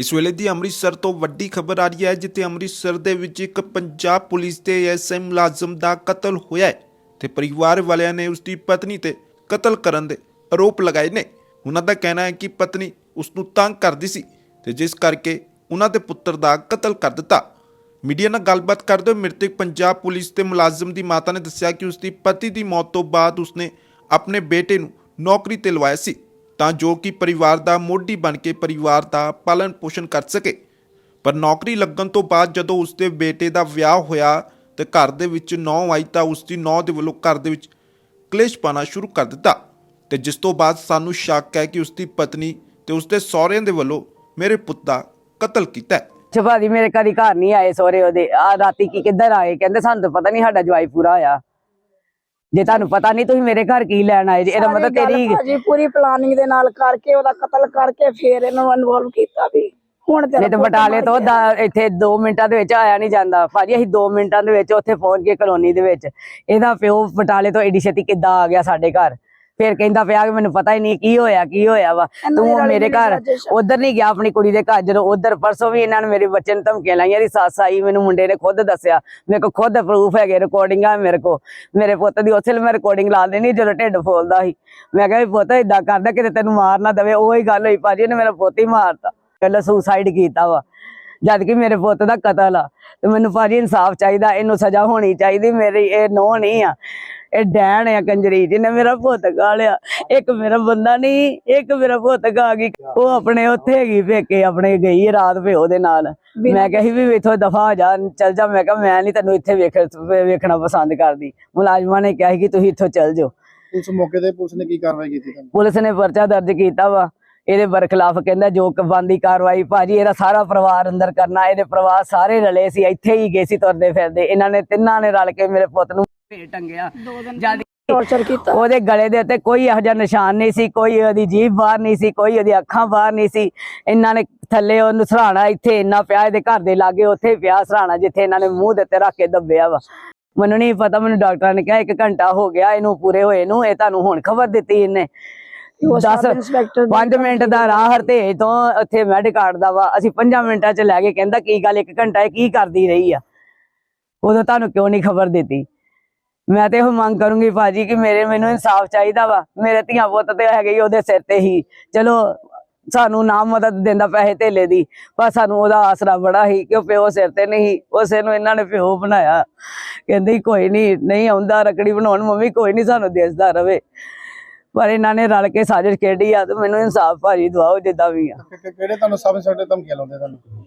ਇਸ ਵੇਲੇ ਦੀ ਅੰਮ੍ਰਿਤਸਰ ਤੋਂ ਵੱਡੀ ਖਬਰ ਆ ਰਹੀ ਹੈ, ਜਿੱਥੇ ਅੰਮ੍ਰਿਤਸਰ ਦੇ ਵਿੱਚ ਇੱਕ ਪੰਜਾਬ ਪੁਲਿਸ ਦੇ ਐਸਆਈ ਮੁਲਾਜ਼ਮ ਦਾ ਕਤਲ ਹੋਇਆ ਹੈ ਤੇ ਪਰਿਵਾਰ ਵਾਲਿਆਂ ਨੇ ਉਸ ਦੀ ਪਤਨੀ ਤੇ ਕਤਲ ਕਰਨ ਦੇ ਆਰੋਪ ਲਗਾਏ ਨੇ। ਉਹਨਾਂ ਦਾ ਕਹਿਣਾ ਹੈ ਕਿ ਪਤਨੀ ਉਸ ਨੂੰ ਤੰਗ ਕਰਦੀ ਸੀ ਤੇ ਜਿਸ ਕਰਕੇ ਉਹਨਾਂ ਦੇ ਪੁੱਤਰ ਦਾ ਕਤਲ ਕਰ ਦਿੱਤਾ। ਮੀਡੀਆ ਨਾਲ ਗੱਲਬਾਤ ਕਰਦੇ ਹੋਏ ਮ੍ਰਿਤਕ ਪੰਜਾਬ ਪੁਲਿਸ ਦੇ ਮੁਲਾਜ਼ਮ ਦੀ ਮਾਤਾ ਨੇ ਦੱਸਿਆ ਕਿ ਉਸ ਦੀ ਪਤੀ ਦੀ ਮੌਤ ਤੋਂ ਬਾਅਦ ਉਸਨੇ ਆਪਣੇ ਬੇਟੇ ਨੂੰ ਨੌਕਰੀ ਤੇ ਲਵਾਇਆ ਸੀ। ਤਾਂ ਜੋ ਕਿ ਪਰਿਵਾਰ ਦਾ ਮੋਢੀ ਬਣ ਕੇ ਪਰਿਵਾਰ ਦਾ ਪਾਲਣ ਪੋਸ਼ਣ ਕਰ ਸਕੇ। ਪਰ ਨੌਕਰੀ ਲੱਗਣ ਤੋਂ ਬਾਅਦ ਜਦੋਂ ਉਸ ਦੇ ਬੇਟੇ ਦਾ ਵਿਆਹ ਹੋਇਆ ਤੇ ਘਰ ਦੇ ਵਿੱਚ ਨੌ ਆਈ ਤਾਂ ਉਸ ਦੀ ਨੌ ਦੇ ਵੱਲੋਂ ਘਰ ਦੇ ਵਿੱਚ ਕਲੇਸ਼ ਪਾਣਾ ਸ਼ੁਰੂ ਕਰ ਦਿੱਤਾ ਤੇ ਜਿਸ ਤੋਂ ਬਾਅਦ ਸਾਨੂੰ ਸ਼ੱਕ ਹੈ ਕਿ ਉਸ ਦੀ ਪਤਨੀ ਤੇ ਉਸ ਦੇ ਸਹੁਰਿਆਂ ਦੇ ਵੱਲੋਂ ਮੇਰੇ ਪੁੱਤ ਦਾ ਕਤਲ ਕੀਤਾ ਹੈ। ਛਪਾਦੀ ਮੇਰੇ ਕਦੀ ਘਰ ਨਹੀਂ ਆਏ ਸਹੁਰੇ ਉਹਦੇ। ਆ ਰਾਤੀ ਕੀ ਕਿੱਧਰ ਆਏ? ਕਹਿੰਦੇ ਸਾਨੂੰ ਤਾਂ ਪਤਾ ਨਹੀਂ ਸਾਡਾ ਜਵਾਈ ਪੂਰਾ ਹੋਇਆ। ਜੇ ਤੁਹਾਨੂੰ ਪਤਾ ਨਹੀਂ ਤੁਸੀਂ ਮੇਰੇ ਘਰ ਕੀ ਲੈਣ ਆਏ ਜੀ? ਇਹਦਾ ਮਤਲਬ ਤੇਰੀ ਜੀ ਪੂਰੀ ਪਲਾਨਿੰਗ ਦੇ ਨਾਲ ਕਰਕੇ ਉਹਦਾ ਕਤਲ ਕਰਕੇ ਫੇਰ ਇਹਨਾਂ ਨੂੰ ਇਨਵੋਲਵ ਕੀਤਾ ਵੀ। ਹੁਣ ਤੇਰਾ ਨਹੀਂ ਤਾਂ ਬਟਾਲੇ ਤੋਂ ਇੱਥੇ 2 ਮਿੰਟਾਂ ਦੇ ਵਿੱਚ ਆਇਆ ਨਹੀਂ ਜਾਂਦਾ। ਭਾਜੀ ਅਸੀਂ 2 ਮਿੰਟਾਂ ਦੇ ਵਿੱਚ ਉੱਥੇ ਪਹੁੰਚ ਗਏ ਕਲੋਨੀ ਦੇ ਵਿੱਚ। ਇਹਦਾ ਪਿਓ ਬਟਾਲੇ ਤੋਂ ਏਡੀ ਛੇਤੀ ਕਿੱਦਾਂ ਆ ਗਿਆ ਸਾਡੇ ਘਰ? ਫਿਰ ਕਹਿੰਦਾ ਪਿਆ ਕਿ ਮੈਨੂੰ ਪਤਾ ਹੀ ਨਹੀਂ ਕੀ ਹੋਇਆ ਕੀ ਹੋਇਆ ਵਾ। ਇਹਨਾਂ ਤੂੰ ਮੇਰੇ ਘਰ। ਉਧਰ ਨਹੀਂ ਗਿਆ ਆਪਣੀ ਕੁੜੀ ਦੇ ਘਰ। ਜਦੋਂ ਉਧਰ ਪਰਸੋਂ ਵੀ ਇਹਨਾਂ ਨੇ ਮੇਰੇ ਬੱਚੇ ਨੂੰ ਧਮਕੀਆਂ ਲਾਈਆਂ ਦੀ ਸੱਸ ਆਈ ਮੈਨੂੰ ਮੁੰਡੇ ਨੇ ਖੁਦ ਦੱਸਿਆ ਮੇਰੇ ਕੋਲ ਖੁਦ ਪ੍ਰੂਫ ਹੈਗੇ ਰਿਕਾਰਡਿੰਗਾਂ ਮੇਰੇ ਕੋਲ। ਮੇਰੇ ਪੁੱਤ ਦੀ ਉਸੇ ਮੈਂ ਰਿਕਾਰਡਿੰਗ ਲਾ ਦੇਣੀ ਜਦੋਂ ਢਿੱਡ ਫੋਲਦਾ ਸੀ। ਮੈਂ ਕਿਹਾ ਵੀ ਪੁੱਤ ਇਦਾਂ ਕਰਦਾ ਕਿਤੇ ਤੈਨੂੰ ਮਾਰ ਨਾ ਦਵੇ ਉਹੀ ਗੱਲ ਹੋਈ ਭਾਜੀ ਨੇ ਮੇਰਾ ਪੁੱਤ ਹੀ ਮਾਰਤਾ। ਪਹਿਲਾਂ ਸੁਸਾਈਡ ਕੀਤਾ ਵਾ। ਜਦ ਕਿ ਮੇਰੇ ਪੁੱਤ ਦਾ ਕਤਲ ਆ। ਤੇ ਮੈਨੂੰ ਭਾਜੀ ਇਨਸਾਫ ਚਾਹੀਦਾ ਇਹਨੂੰ ਸਜ਼ਾ ਹੋਣੀ ਚਾਹੀਦੀ ਮੇਰੀ ਇਹ ਨੋ ਨਹੀਂ ਆ। ਇਹ ਡੈਣ ਆ ਕੰਜਰੀ ਜਿਹਨੇ ਮੇਰਾ ਪੁੱਤ ਗਾਲਿਆ ਇੱਕ ਮੇਰਾ ਬੰਦਾ ਨਹੀਂ ਇੱਕ ਮੇਰਾ ਪੁੱਤ ਗਾ ਗਈ। ਉਹ ਆਪਣੇ ਉੱਥੇ ਹੈਗੀ ਪੇਕੇ ਆਪਣੇ ਗਈ ਰਾਤ ਪਿਓ ਦੇ ਨਾਲ। ਮੈਂ ਕਿਹਾ ਵੀ ਇਥੋਂ ਦਫਾ ਹੋ ਜਾ ਚੱਲ ਜਾ। ਮੈਂ ਕਿਹਾ ਮੈਂ ਨਹੀਂ ਤੈਨੂੰ ਇੱਥੇ ਵੇਖ ਵੇਖਣਾ ਪਸੰਦ ਕਰਦੀ। ਮੁਲਾਜ਼ਮਾਂ ਨੇ ਕਿਹਾ ਕਿ ਤੁਸੀਂ ਇੱਥੋਂ ਚੱਲ ਜਾਓ। ਉਸ ਮੌਕੇ ਤੇ ਪੁਲਿਸ ਨੇ ਕੀ ਕਾਰਵਾਈ ਕੀਤੀ ਤੁਹਾਨੂੰ? ਪੁਲਿਸ ਨੇ ਪਰਚਾ ਦਰਜ ਕੀਤਾ ਵਾ। ਇਹਦੇ ਬਰਖਲਾਫ ਕਹਿੰਦਾ ਜੋ ਬੰਦੀ ਕਾਰਵਾਈ ਭਾਜੀ ਇਹਦਾ ਸਾਰਾ ਪਰਿਵਾਰ ਅੰਦਰ ਕਰਨਾ। ਇਹਦੇ ਪਰਿਵਾਰ ਸਾਰੇ ਰਲੇ ਸੀ ਇੱਥੇ ਹੀ ਗਏ ਸੀ ਤੁਰਦੇ ਫਿਰਦੇ। ਇਹਨਾਂ ਨੇ ਤਿੰਨਾਂ ਨੇ ਰਲ ਕੇ ਮੇਰੇ ਪੁੱਤ ਨੂੰ ਭੇਟ ਟੰਗਿਆ। ਜਦ ਟੌਰਚਰ ਕੀਤਾ। ਉਹਦੇ ਗਲੇ ਦੇ ਉੱਤੇ ਕੋਈ ਇਹੋ ਜਿਹਾ ਨਿਸ਼ਾਨ ਨਹੀਂ ਸੀ ਕੋਈ ਉਹਦੀ ਜੀਭ ਬਾਹਰ ਨਹੀਂ ਸੀ ਕੋਈ ਉਹਦੀ ਅੱਖਾਂ ਬਾਹਰ ਨਹੀਂ ਸੀ। ਇਹਨਾਂ ਨੇ ਥੱਲੇ ਉਹਨੂੰ ਸਰਾਣਾ ਇੱਥੇ ਇੰਨਾ ਪਿਆ ਇਹਦੇ ਘਰ ਦੇ ਲਾਗੇ ਉੱਥੇ ਪਿਆ ਸਰਾਣਾ ਜਿੱਥੇ ਇਹਨਾਂ ਨੇ ਮੂੰਹ ਦੇ ਉੱਤੇ ਰੱਖ ਕੇ ਦੱਬਿਆ ਵਾ। ਮੈਨੂੰ ਨਹੀਂ ਪਤਾ ਮੈਨੂੰ ਡਾਕਟਰਾਂ ਨੇ ਕਿਹਾ ਇੱਕ ਘੰਟਾ ਹੋ ਗਿਆ ਇਹਨੂੰ ਪੂਰੇ ਹੋਏ ਨੂੰ ਇਹ ਤੁਹਾਨੂੰ ਹੁਣ ਖਬਰ ਦਿੱਤੀ ਇਹਨੇ। ਉਹ ਸਬ 10 ਇੰਸਪੈਕਟਰ ਦੀ 5 ਮਿੰਟ ਦਾ ਰਾਹ ਹਰਤੇ ਤੋਂ ਉੱਥੇ ਮੈਡੀਕਾਰਡ ਦਾ ਵਾ। ਅਸੀਂ 5 ਮਿੰਟਾਂ ਚ ਲੈ ਕੇ ਕਹਿੰਦਾ ਕੀ ਗੱਲ ਇੱਕ ਘੰਟਾ ਇਹ ਕੀ ਕਰਦੀ ਰਹੀ ਆ? ਉਦੋਂ ਤੁਹਾਨੂੰ ਕਿਉਂ ਨਹੀਂ ਖਬਰ ਦਿੱਤੀ? ਮੈਂ ਤੇ ਇਹ ਮੰਗ ਕਰੂੰਗੀ ਭਾਜੀ ਕਿ ਮੇਰੇ ਮੈਨੂੰ ਇਨਸਾਫ ਚਾਹੀਦਾ ਵਾ। ਮੇਰੇ ਧੀਆਂ ਪੁੱਤ ਤੇ ਹੈਗੇ ਹੀ ਉਹਦੇ ਸਿਰ ਤੇ ਹੀ। ਚਲੋ, ਸਾਨੂੰ ਨਾ ਮਦਦ ਦਿੰਦਾ ਪੈਸੇ ਧੇਲੇ ਦੀ, ਪਰ ਸਾਨੂੰ ਉਹਦਾ ਆਸਰਾ ਬੜਾ ਹੀ ਕਿ ਉਹ ਪਿਓ ਸਿਰ ਤੇ ਨਹੀਂ, ਉਸੇ ਨੂੰ ਇਹਨਾਂ ਨੇ ਪਿਓ ਬਣਾਇਆ। ਕਹਿੰਦੀ ਕੋਈ ਨਹੀਂ ਨਹੀਂ ਆਉਂਦਾ ਰਕੜੀ ਬਣਾਉਣ ਮੰਮੀ, ਕੋਈ ਨਹੀਂ ਸਾਨੂੰ ਦਿਸਦਾ ਰਵੇ। ਪਰ ਇਹਨਾਂ ਨੇ ਰਲ ਕੇ ਸਾਜ਼ਿਸ਼ ਖੇਡੀ ਆ ਤੇ ਮੈਨੂੰ ਇਨਸਾਫ ਭਾਜੀ ਦਵਾਓ ਜਿੱਦਾਂ ਵੀ ਆ। ਕਿਹੜੇ ਤੁਹਾਨੂੰ ਸਬ ਇੰਸਪੈਕਟਰ ਧਮਕੀਆਂ ਲਾਉਂਦੇ ਤੁਹਾਨੂੰ?